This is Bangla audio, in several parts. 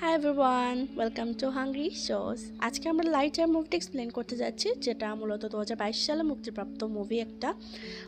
Hi everyone welcome to hungry shows আজকে আমরা লাইট আর মুভিটা এক্সপ্লেন করতে যাচ্ছি, যেটা মূলত দু হাজার বাইশ সালে মুক্তিপ্রাপ্ত মুভি একটা।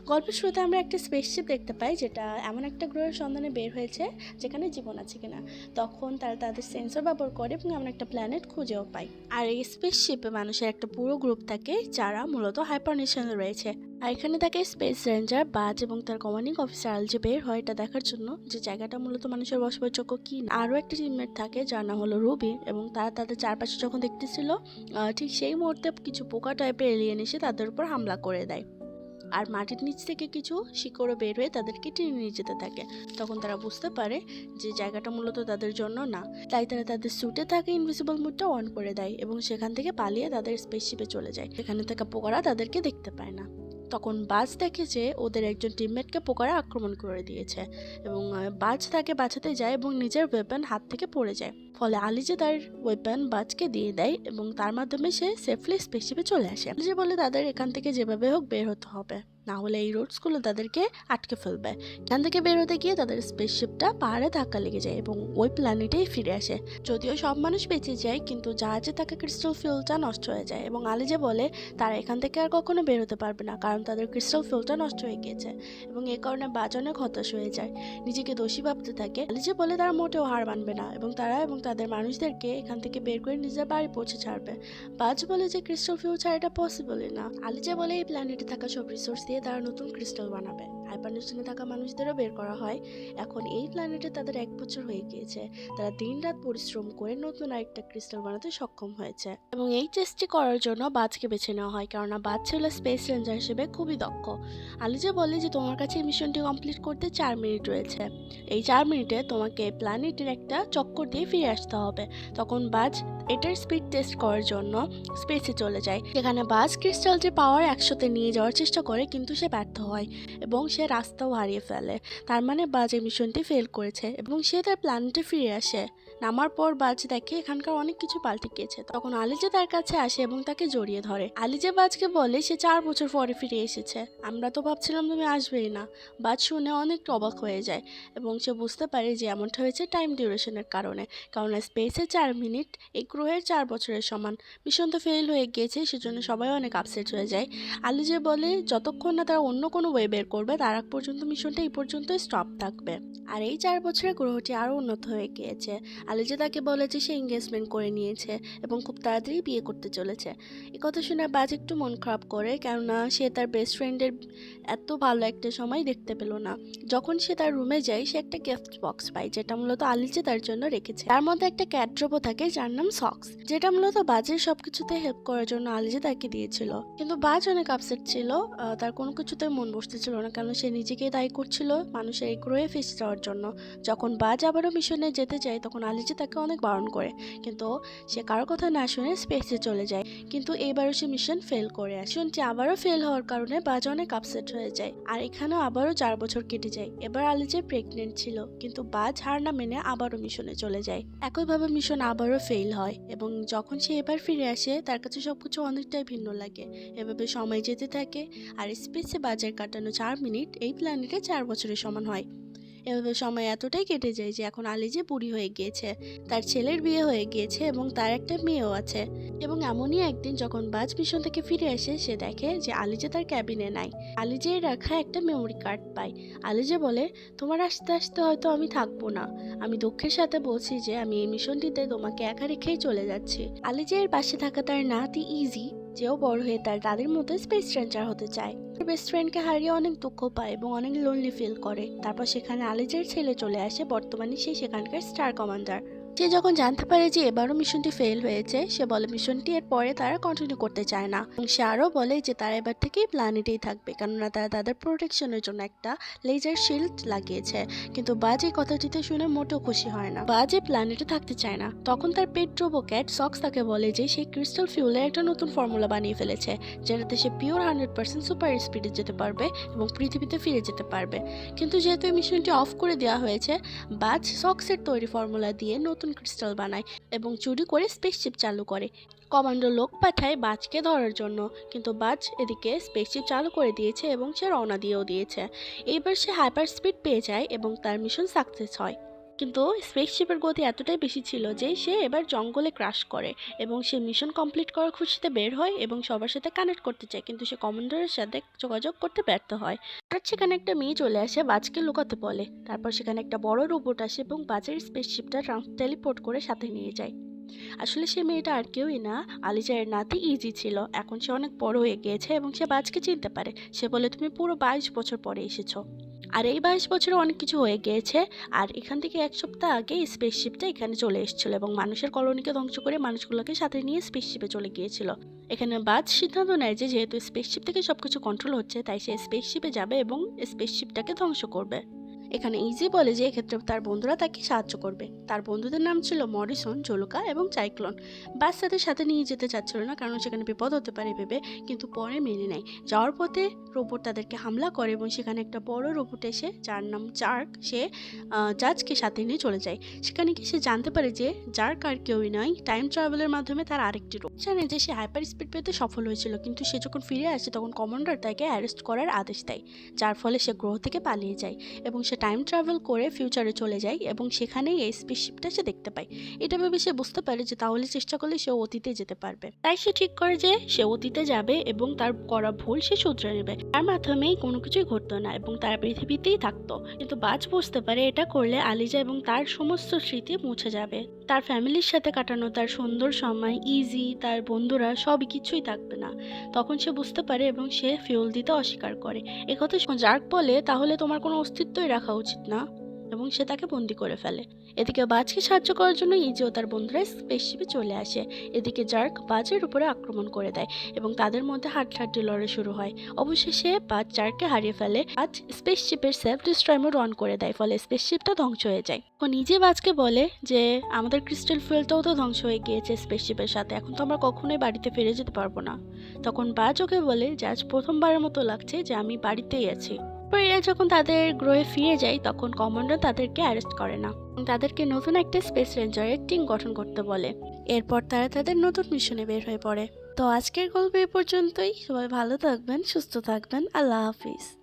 গল্পের শুরুতে আমরা একটা স্পেসশিপ দেখতে পাই, যেটা এমন একটা গ্রহের সন্ধানে বের হয়েছে, যেখানে জীবন আছে কিনা। তখন তারা তাদের সেন্সর ব্যবহার করে এবং এমন একটা প্ল্যানেট খুঁজেও পায়। আর এই স্পেসশিপে মানুষের একটা পুরো গ্রুপ থাকে, যারা মূলত হাইপারনেশনে রয়েছে। আর এখানে তাকে স্পেস রেঞ্জার, বাজ এবং তার কমান্ডিং অফিসার আল যে বের হয় এটা দেখার জন্য যে জায়গাটা মূলত মানুষের বসবাসযোগ্য কি। আরও একটা টিমমেট থাকে যার নাম হলো রুবি এবং তারা তাদের চারপাশে যখন দেখতেছিল ঠিক সেই মুহূর্তে কিছু পোকা টাইপের এলিয়েন এসে তাদের উপর হামলা করে দেয়। আর মাটির নিচ থেকে কিছু শিকড়ও বের হয়ে তাদেরকে টেনে নিয়ে যেতে থাকে। তখন তারা বুঝতে পারে যে জায়গাটা মূলত তাদের জন্য না। তাই তারা তাদের স্যুটে থাকা ইনভিজিবল মুডটা অন করে দেয় এবং সেখান থেকে পালিয়ে তাদের স্পেসশিপে চলে যায়। সেখানে থাকা পোকারা তাদেরকে দেখতে পায় না। তখন বাজ দেখে যে ওদের একজন টিমমেটকে পোকারা আক্রমণ করে দিয়েছে এবং বাজ তাকে বাঁচাতে যায় এবং নিজের ওয়েপন হাত থেকে পড়ে যায়। ফলে আলি যে তার ওয়েপন বাজকে দিয়ে দেয় এবং তার মাধ্যমে সে সেফলি স্পেসশিপে চলে আসে। আলি যে বলে তাদের এখান থেকে যেভাবে হোক বের হতে হবে। না হলে এই রোডসগুলো তাদেরকে আটকে ফেলবে। এখান থেকে বের হতে গিয়ে তাদের স্পেসশিপটা পাহাড়ে ধাক্কা লেগে যায় এবং ওই প্ল্যানেটেই ফিরে আসে। যদিও সব মানুষ বেঁচে যায়, কিন্তু জাহাজে থাকা ক্রিস্টাল ফিউলটা নষ্ট হয়ে যায় এবং আলি যে বলে, তারা এখান থেকে আর কখনো বের হতে পারবে না, কারণ তাদের ক্রিস্টাল ফিউলটা নষ্ট হয়ে গিয়েছে এবং এ কারণে বাজ অনেক হতাশ হয়ে যায়। নিজেকে দোষী ভাবতে থাকে। আলি যে বলে, তারা মোটেও হার মানবে না এবং তারা এবং তাদের মানুষদেরকে এখান থেকে বের করে নিজের বাড়ি পৌঁছে ছাড়বে। বাজ বলে যে ক্রিস্টাল ফিউচার এটা পসিবলই না। আলিজা বলে এই প্ল্যানেটে থাকা সব রিসোর্স দিয়ে তারা নতুন ক্রিস্টাল বানাবে। হাইপারনেশনে থাকা মানুষদেরও বের করা হয়। এখন এই প্ল্যানেটে তাদের এক বছর হয়ে গিয়েছে। তারা দিন রাত পরিশ্রম করে নতুন আরেকটা ক্রিস্টাল বানাতে সক্ষম হয়েছে। এবং এই টেস্টটি করার জন্য বাজকে বেছে নেওয়া হয়, কেননা বাজ ছিল স্পেস রেঞ্জার হিসেবে খুবই দক্ষ। আলিজা বলে যে তোমার কাছে এই মিশনটি কমপ্লিট করতে চার মিনিট রয়েছে। এই চার মিনিটে তোমাকে প্ল্যানেটের একটা চক্কর দিয়ে ফিরে আসতে হবে। তখন বাজ এটার স্পিড টেস্ট করার জন্য স্পেসে চলে যায়। সেখানে বাস ক্রিস্টাল যে পাওয়ার একসাথে নিয়ে যাওয়ার চেষ্টা করে, কিন্তু সে ব্যর্থ হয় এবং সে রাস্তাও হারিয়ে ফেলে। তার মানে বাস এই মিশনটি ফেল করেছে এবং সে তার প্ল্যানেটে ফিরে আসে। নামার পর বাজ দেখে এখানকার অনেক কিছু পাল্টে গিয়েছে। তখন আলিজা তার কাছে আসে এবং তাকে জড়িয়ে ধরে। আলিজা বাজকে বলে, সে চার বছর পরে ফিরে এসেছে। আমরা তো ভাবছিলাম তুমি আসবেই না। বাজ শুনে অনেক অবাক হয়ে যায় এবং সে বুঝতে পারে যে এমনটা হয়েছে টাইম ডিউরেশনের কারণে। কারণ স্পেসে চার মিনিট, এই গ্রহের চার বছরের সমান। মিশন তো ফেল হয়ে গিয়েছে, সেজন্য সবাই অনেক আপসেট হয়ে যায়। আলিজে বলে, যতক্ষণ না তারা অন্য কোনো ওয়ে বের করবে, তার আগ পর্যন্ত মিশনটা এই পর্যন্ত স্টপ থাকবে। আর এই চার বছরে গ্রহটি আরও উন্নত হয়ে গিয়েছে। আলিজে তাকে বলে যে সে এঙ্গেজমেন্ট করে নিয়েছে এবং খুব তাড়াতাড়ি বিয়ে করতে চলেছে। এ কথা শুনে বাজ একটু মন খারাপ করে, কেননা সে তার বেস্ট ফ্রেন্ডের এত ভালো একটা সময় দেখতে পেল না। যখন সে তার রুমে যায়, সে একটা গিফট বক্স পায়, যেটা মূলত আলিজে তার জন্য রেখেছে। তার মধ্যে একটা ক্যাটড্রপও থাকে, যার নাম সক্স যেটা মূলত বাজের সবকিছুতে হেল্প করার জন্য আলিজে তাকে দিয়েছিল। কিন্তু বাজ অনেক আপসেট ছিল তার কোনো কিছুতে মন বসতেছিল না কারণ সে নিজেকেই দায়ী করছিল মানুষের এই গ্রহে ফেসে যাওয়ার জন্য। যখন বাজ আবারও মিশনে যেতে চায় তখন আলিজে তাকে অনেক বারণ করে। কিন্তু সে কারও কথা না শুনে স্পেসে চলে যায়। কিন্তু এবারও সে মিশন ফেল করে মিশনটি আবারও ফেল হওয়ার কারণে বাজ অনেক আপসেট হয়ে যায়। আর এখানেও আবারও চার বছর কেটে যায়। এবার আলিজে প্রেগনেন্ট ছিল। কিন্তু বাজ হার না মেনে আবারও মিশনে চলে যায়। একইভাবে মিশন আবারও ফেল হয়। এবং যখন সে এবার ফিরে আসে, তার কাছে সবকিছু অনেকটাই ভিন্ন লাগে। এভাবে সময় যেতে থাকে। আর স্পেসে বাজার কাটানো চার মিনিট, এই প্ল্যানেটে চার বছরের সমান হয়। এভাবে সময় এতটাই কেটে যায় যে এখন আলিজে বুড়ি হয়ে গিয়েছে, তার ছেলের বিয়ে হয়ে গিয়েছে এবং তার একটা মেয়েও আছে। এবং এমনই একদিন যখন বাজ মিশন থেকে ফিরে আসে, সে দেখে যে আলিজে তার ক্যাবিনে নাই। আলিজে রাখা একটা মেমোরি কার্ড পায়। আলিজে বলে, তোমার আসতে আসতে হয়তো আমি থাকব না। আমি দুঃখের সাথে বলছি যে আমি এই মিশনটিতে তোমাকে একা রেখেই চলে যাচ্ছি। আলিজে এর পাশে থাকা তার নাতি ইজি যেও বড় হয়ে তার দাদির মতো স্পেস রেঞ্জার হতে চায়। বেস্ট ফ্রেন্ডকে হারিয়ে অনেক দুঃখ পায় এবং অনেক লোনলি ফিল করে। তারপর সেখানে আলিজের ছেলে চলে আসে, বর্তমানে সে সেখানকার স্টার কমান্ডার সে যখন জানতে পারে যে এবারও মিশনটি ফেল হয়েছে, সে বলে, মিশনটি এর পরে তারা কন্টিনিউ করতে চায় না। এবং সে আরও বলে যে, তারা এবার থেকেই প্ল্যানেটেই থাকবে, কেননা তারা তাদের প্রোটেকশনের জন্য একটা লেজার শিল্ড লাগিয়েছে। কিন্তু বাজ এই কথাটিতে শুনে মোটেও খুশি হয় না। বাজ এই প্ল্যানেটে থাকতে চায় না। তখন তার পেট্রোবো ক্যাট সক্স তাকে বলে যে, সে ক্রিস্টাল ফিউলের একটা নতুন ফর্মুলা বানিয়ে ফেলেছে, যেটাতে সে পিওর হান্ড্রেড পার্সেন্ট সুপার স্পিডে যেতে পারবে এবং পৃথিবীতে ফিরে যেতে পারবে। কিন্তু যেহেতু এই মিশনটি অফ করে দেওয়া হয়েছে, বাজ সক্সের তৈরি ফর্মুলা দিয়ে নতুন ক্রিস্টাল বানায় এবং চুরি করে স্পেসশিপ চালু করে। কমান্ডো লোক পাঠায় বাজকে ধরার জন্য, কিন্তু বাজ এদিকে স্পেসশিপ চালু করে দিয়েছে এবং সে রওনা দিয়েও দিয়েছে। এইবার সে হাইপার স্পিড পেয়ে যায় এবং তার মিশন সাকসেস হয়। কিন্তু স্পেসশিপের গতি এতটাই বেশি ছিল যে সে এবার জঙ্গলে ক্রাশ করে এবং সে মিশন কমপ্লিট করার খুশিতে বের হয় এবং সবার সাথে কানেক্ট করতে চায়। কিন্তু সে কমান্ডারের সাথে যোগাযোগ করতে ব্যর্থ হয়। হঠাৎ সেখানে একটা মেয়ে চলে আসে, বাজকে লুকাতে বলে। তারপর সেখানে একটা বড় রোবট আসে এবং বাজের স্পেসশিপটা টেলিপোর্ট করে সাথে নিয়ে যায়। আসলে সে মেয়েটা আর কেউই না আলিজায়ের নাতি ইজি ছিল। এখন সে অনেক বড় হয়ে গিয়েছে এবং সে বাজকে চিনতে পারে। সে বলে, তুমি পুরো বাইশ বছর পরে এসেছ। আর এই বাইশ বছরে অনেক কিছু হয়ে গিয়েছে। আর এখান থেকে এক সপ্তাহ আগে স্পেসশিপটা এখানে চলে এসেছিল এবং মানুষের কলোনিকে ধ্বংস করে মানুষগুলোকে সাথে নিয়ে স্পেসশিপে চলে গিয়েছিল। এখানে বাদ সিদ্ধান্ত নেয় যে যেহেতু স্পেসশিপ থেকে সবকিছু কন্ট্রোল হচ্ছে, তাই সে স্পেসশিপে যাবে এবং স্পেসশিপটাকে ধ্বংস করবে। এখানে ইজি বলে যে এক্ষেত্রে তার বন্ধুরা তাকে সাহায্য করবে। তার বন্ধুদের নাম ছিল মরিসন, জলুকা এবং চাইক্লোন। বাস তাদের সাথে নিয়ে যেতে চাচ্ছিল না কারণ সেখানে বিপদ হতে পারে ভেবে, কিন্তু পরে মেনে নেয়। যাওয়ার পথে রোবট তাদেরকে হামলা করে এবং সেখানে একটা বড় রোবট এসে, যার নাম জার্ক, সে জাজকে সাথে নিয়ে চলে যায়। সেখানে গিয়ে সে জানতে পারে যে জার্ক আর কেউই নয়, টাইম ট্রাভেলের মাধ্যমে তার আরেকটি রোগ জানে যে সে হাইপার স্পিড পেতে সফল হয়েছিল, কিন্তু সে যখন ফিরে আসে তখন কমান্ডার তাকে অ্যারেস্ট করার আদেশ দেয়, যার ফলে সে গ্রহ থেকে পালিয়ে যায় এবং সে টাইম ট্রাভেল করে ফিউচারে চলে যায় এবং সেখানেই এই স্পেসশিপটা সে দেখতে পায়। এটা ভেবে সে বুঝতে পারে যে তাহলে চেষ্টা করলে সে অতীতে যেতে পারবে। তাই সে ঠিক করে যে সে অতীতে যাবে এবং তার করা ভুল সে শুধরে নেবে। তার মাধ্যমেই কোনো কিছুই ঘটতো না এবং তারা পৃথিবীতেই থাকতো। কিন্তু বাজ বুঝতে পারে এটা করলে আলিজা এবং তার সমস্ত স্মৃতি মুছে যাবে। তার ফ্যামিলির সাথে কাটানো, তার সুন্দর সময় ইজি তার বন্ধুরা সব কিছুই থাকবে না। তখন সে বুঝতে পারে এবং সে ফিউল দিতে অস্বীকার করে। একথা জার্ক বলে তাহলে তোমার কোনো অস্তিত্বই রাখা উচিত না এবং সে তাকে বন্দি করে ফেলে। এদিকে বাজকে সাহায্য করার জন্য ইজি ও তার বন্ধুরা স্পেসশিপে চলে আসে। এদিকে জার্ক বাজের উপরে আক্রমণ করে দেয় এবং তাদের মধ্যে হাড্ডাহাড্ডি লড়াই শুরু হয়। অবশেষে বাজ জার্ককে হারিয়ে ফেলে। বাজ স্পেসশিপের সেলফ ডিস্ট্রয় অন করে দেয়, ফলে স্পেসশিপটা ধ্বংস হয়ে যায়। ও নিজে বাজকে বলে যে, আমাদের ক্রিস্টাল ফুয়েলটাও তো ধ্বংস হয়ে গিয়েছে স্পেসশিপের সাথে, এখন তো আমরা কখনোই বাড়িতে ফিরে যেতে পারব না। তখন বাজ ওকে বলে, যে আজ প্রথমবারের মতো লাগছে যে আমি বাড়িতেই আছি। তারপর এরা যখন তাদের গ্রহে ফিরে যায় তখন কমান্ডার তাদেরকে অ্যারেস্ট করে না। তাদেরকে নতুন একটা স্পেস রেঞ্জারের টিম গঠন করতে বলে। এরপর তারা তাদের নতুন মিশনে বের হয়ে পড়ে। তো আজকের গল্প এ পর্যন্তই। সবাই ভালো থাকবেন, সুস্থ থাকবেন। আল্লাহ হাফিজ।